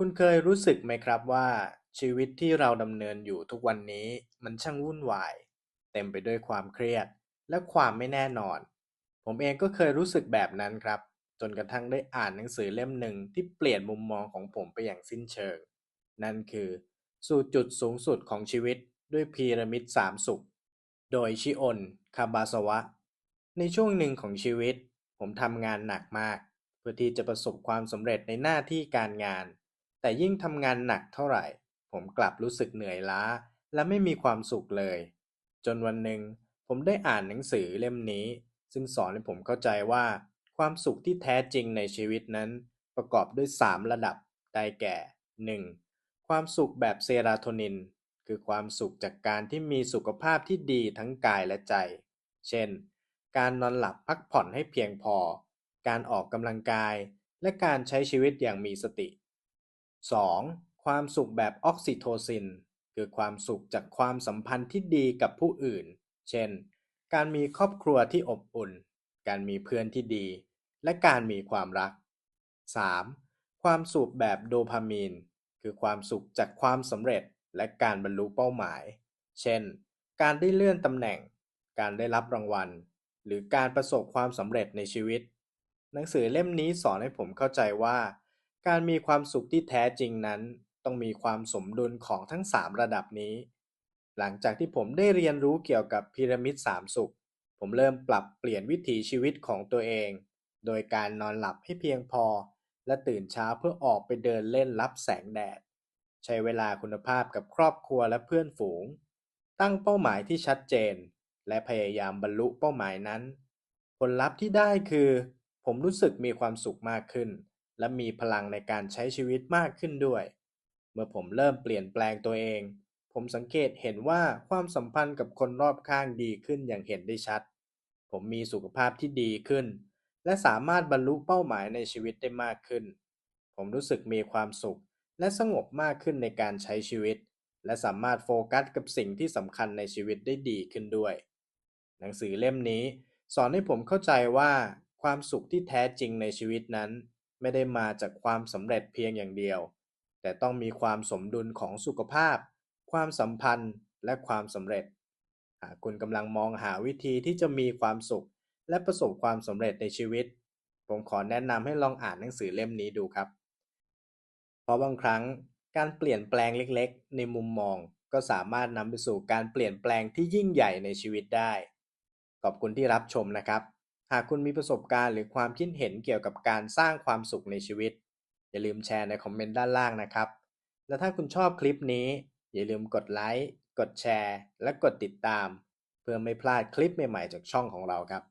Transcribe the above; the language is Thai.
คุณเคยรู้สึกไหมครับว่า ชีวิตที่เราดำเนินอยู่ทุกวันนี้มันช่างวุ่นวาย เต็มไปด้วยความเครียดและความไม่แน่นอน ผมเองก็เคยรู้สึกแบบนั้นครับ จนกระทั่งได้อ่านหนังสือเล่มหนึ่งที่เปลี่ยนมุมมองของผมไปอย่างสิ้นเชิง นั่นคือ สู่จุดสูงสุดของชีวิตด้วยพีระมิดสามสุข โดยชิโอนคาบาสวะ ในช่วงหนึ่งของชีวิต ผมทำงานหนักมาก เพื่อที่จะประสบความสำเร็จในหน้าที่การงาน แต่ยิ่งทำงานหนักเท่าไหร่ ผมกลับรู้สึกเหนื่อยล้า และไม่มีความสุขเลย จนวันหนึ่งผมได้อ่านหนังสือเล่มนี้ ซึ่งสอนให้ผมเข้าใจว่า ความสุขที่แท้จริงในชีวิตนั้น ประกอบด้วย 3 ระดับ ได้แก่ 1. ความสุขแบบเซราโทนิน คือความสุขจากการที่มีสุขภาพที่ดีทั้งกายและใจ เช่น การนอนหลับพักผ่อนให้เพียงพอ การออกกำลังกาย และการใช้ชีวิตอย่างมีสติ 2. ความสุขแบบออกซิโทซิน คือความสุขจากความสัมพันธ์ที่ดีกับผู้อื่น เช่น การมีครอบครัวที่อบอุ่น การมีเพื่อนที่ดี และการมีความรัก 3. ความสุขแบบโดพามีน คือความสุขจากความสำเร็จและการบรรลุเป้าหมาย เช่น การได้เลื่อนตำแหน่ง การได้รับรางวัล หรือการประสบความสำเร็จในชีวิต หนังสือเล่มนี้สอนให้ผมเข้าใจว่า การมีความสุขที่แท้จริงนั้น ต้องมีความสมดุลของทั้ง3ระดับนี้ หลังจากที่ผมได้เรียนรู้เกี่ยวกับพีระมิด3สุข ผมเริ่มปรับเปลี่ยนวิถีชีวิตของตัวเอง โดยการนอนหลับให้เพียงพอ และตื่นเช้าเพื่อออกไปเดินเล่นรับแสงแดด ใช้เวลาคุณภาพกับครอบครัวและเพื่อนฝูง ตั้งเป้าหมายที่ชัดเจน และพยายามบรรลุเป้าหมายนั้น ผลลัพธ์ที่ได้คือ ผมรู้สึกมีความสุขมากขึ้น และมีพลังในการใช้ชีวิตมากขึ้นด้วย เมื่อผมเริ่มเปลี่ยนแปลงตัวเอง ผมสังเกตเห็นว่าความสัมพันธ์กับคนรอบข้างดีขึ้นอย่างเห็นได้ชัด ผมมีสุขภาพที่ดีขึ้น และสามารถบรรลุเป้าหมายในชีวิตได้มากขึ้น ผมรู้สึกมีความสุขและสงบมากขึ้นในการใช้ชีวิต และสามารถโฟกัสกับสิ่งที่สำคัญในชีวิตได้ดีขึ้นด้วย หนังสือเล่มนี้ สอนให้ผมเข้าใจว่าความสุขที่แท้จริงในชีวิตนั้น ไม่ได้มาจากความสำเร็จเพียงอย่างเดียว แต่ต้องมีความสมดุลของสุขภาพ ความสัมพันธ์และความสำเร็จ หากคุณกำลังมองหาวิธีที่จะมีความสุข และประสบความสำเร็จในชีวิต ผมขอแนะนำให้ลองอ่านหนังสือเล่มนี้ดูครับ เพราะบางครั้งการเปลี่ยนแปลงเล็กๆ ในมุมมองก็สามารถนำไปสู่การเปลี่ยนแปลงที่ยิ่งใหญ่ในชีวิตได้ ขอบคุณที่รับชมนะครับ หากคุณมีประสบการณ์หรือความคิดเห็นเกี่ยวกับการสร้างความสุขในชีวิต อย่าลืมแชร์ในคอมเมนต์ด้านล่างนะครับ และถ้าคุณชอบคลิปนี้ อย่าลืมกดไลค์ กดแชร์ และกดติดตาม เพื่อไม่พลาดคลิปใหม่ๆจากช่องของเราครับ